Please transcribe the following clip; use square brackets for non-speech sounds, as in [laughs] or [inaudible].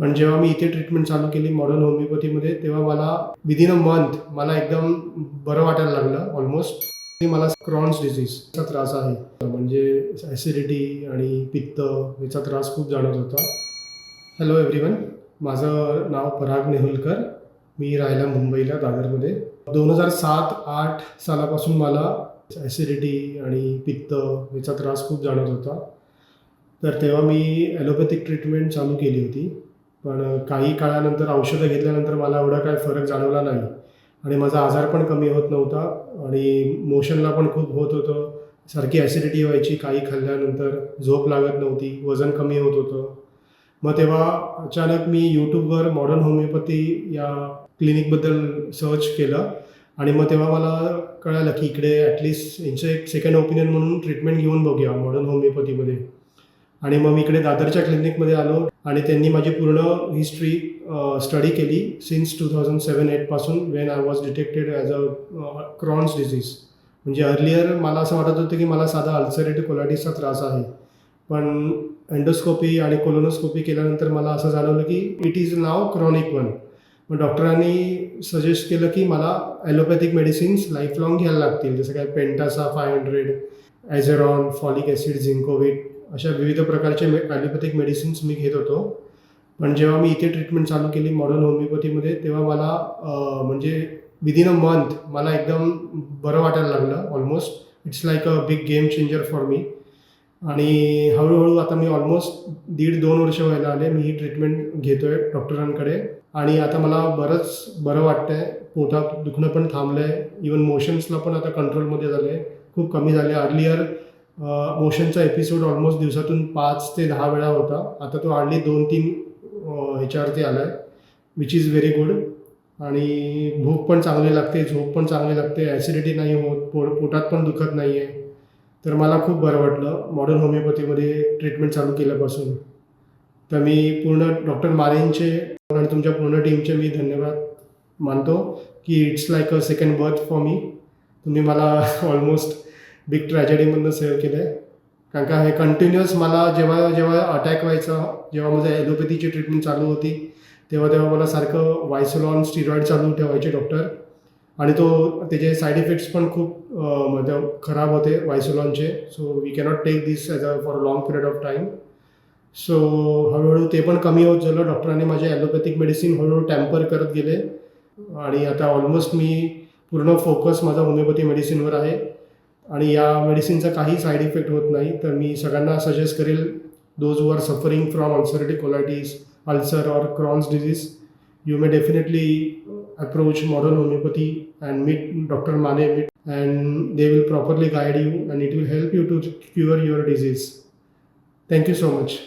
पण जेव्हा मी इथे ट्रीटमेंट चालू केली मॉडर्न होमिओपॅथीमध्ये तेव्हा मला विदिन अ मंथ मला एकदम बरं वाटायला लागलं ऑलमोस्ट मला क्रॉन्स डिझीजचा त्रास आहे. म्हणजे ॲसिडिटी आणि पित्त याचा त्रास खूप जाणवत होता. हॅलो एव्हरीवन माझं नाव पराग नेहुलकर. मी राहायला मुंबईला दादरमध्ये. दोन हजार सात आठ सालापासून मला ॲसिडिटी आणि पित्त याचा त्रास खूप जाणवत होता. तर तेव्हा मी ॲलोपॅथिक ट्रीटमेंट चालू केली होती. पण काही काळानंतर औषधं घेतल्यानंतर मला एवढा काय फरक जाणवला नाही. आणि माझा आजार पण कमी होत नव्हता आणि मोशनला पण खूप होत होतं. सारखी ॲसिडिटी व्हायची काही खाल्ल्यानंतर झोप लागत नव्हती वजन कमी होत होतं. मग तेव्हा अचानक मी यूट्यूबवर मॉडर्न होमिओपॅथी या क्लिनिकबद्दल सर्च केलं आणि मग तेव्हा मला कळालं की इकडे ॲटलिस्ट यांचं एक सेकंड ओपिनियन म्हणून ट्रीटमेंट घेऊन बघूया मॉडर्न होमिओपॅथीमध्ये आणि मग मी इकडे दादरच्या क्लिनिकमध्ये आलो आणि त्यांनी माझी पूर्ण हिस्ट्री स्टडी केली since two thousand seven एटपासून when I was detected as a Crohn's disease म्हणजे अर्लियर मला असं वाटत होतं की मला साधा अल्सरेटिव्ह कोलायटिसचा त्रास आहे. पण एंडोस्कोपी आणि कोलोनोस्कोपी केल्यानंतर मला असं जाणवलं की it is now chronic one मग डॉक्टरांनी सजेस्ट केलं की मला ॲलोपॅथिक मेडिसिन्स लाईफ लाँग घ्यायला लागतील. जसं काय Pentasa five hundred Azoran folic acid Zincovit अशा विविध प्रकारचे मे ॲलोपॅथिक मेडिसिन्स मी घेत होतो. पण जेव्हा मी इथे ट्रीटमेंट चालू केली मॉडर्न होमिओपॅथीमध्ये तेव्हा मला म्हणजे विदिन अ मंथ मला एकदम बरं वाटायला लागलं almost it's like a big game changer for me आणि हळूहळू आता मी ऑलमोस्ट दीड दोन वर्ष व्हायला आले मी ही ट्रीटमेंट घेतो आहे डॉक्टरांकडे आणि आता मला बरंच बरं वाटतं आहे पोटात दुखणं पण थांबलं आहे इवन मोशन्सला पण आता कंट्रोलमध्ये झालं आहे खूप कमी झाले. अर्लियर मोशनचा एपिसोड ऑलमोस्ट दिवसातून पाच ते दहा वेळा होता. आता तो हार्डली दोन तीन ह्याच्यावरती आला आहे विच इज व्हेरी गुड आणि भूक पण चांगली लागते झोप पण चांगली लागते ॲसिडिटी नाही होत पो पोटात पण दुखत नाही आहे तर मला खूप बरं वाटलं मॉडर्न होमिओपॅथीमध्ये ट्रीटमेंट चालू केल्यापासून. तर मी पूर्ण डॉक्टर मारेंचे आणि तुमच्या पूर्ण टीमचे मी धन्यवाद मानतो की it's like a second birth for me तुम्ही मला [laughs] ऑलमोस्ट बिग ट्रॅजेडीमधनं सेव्ह केलं आहे कारण का हे कंटिन्युअस मला जेव्हा जेव्हा अटॅक व्हायचा जेव्हा माझं ॲलोपॅथीची ट्रीटमेंट चालू होती तेव्हा तेव्हा मला सारखं वायसोलॉन स्टिरॉइड चालू ठेवायचे डॉक्टर आणि तो त्याचे साईड इफेक्ट्स पण खूप म्हणजे खराब होते वायसोलॉनचे so we cannot take this as a for a long period of time so हळूहळू ते पण कमी होत झालं डॉक्टरांनी माझे ॲलोपॅथिक मेडिसिन हळूहळू टॅम्पर करत गेले. आणि आता ऑलमोस्ट मी पूर्ण फोकस माझा होमिओपॅथी मेडिसिनवर आहे. आणि या मेडिसिनचा काही साईड इफेक्ट होत नाही तर मी सगळ्यांना सजेस्ट करेल those who are suffering from ulcerative colitis ulcer or Crohn's disease you may definitely approach modern homeopathy and meet doctor Mane meet and they will properly guide you and it will help you to cure your disease thank you so much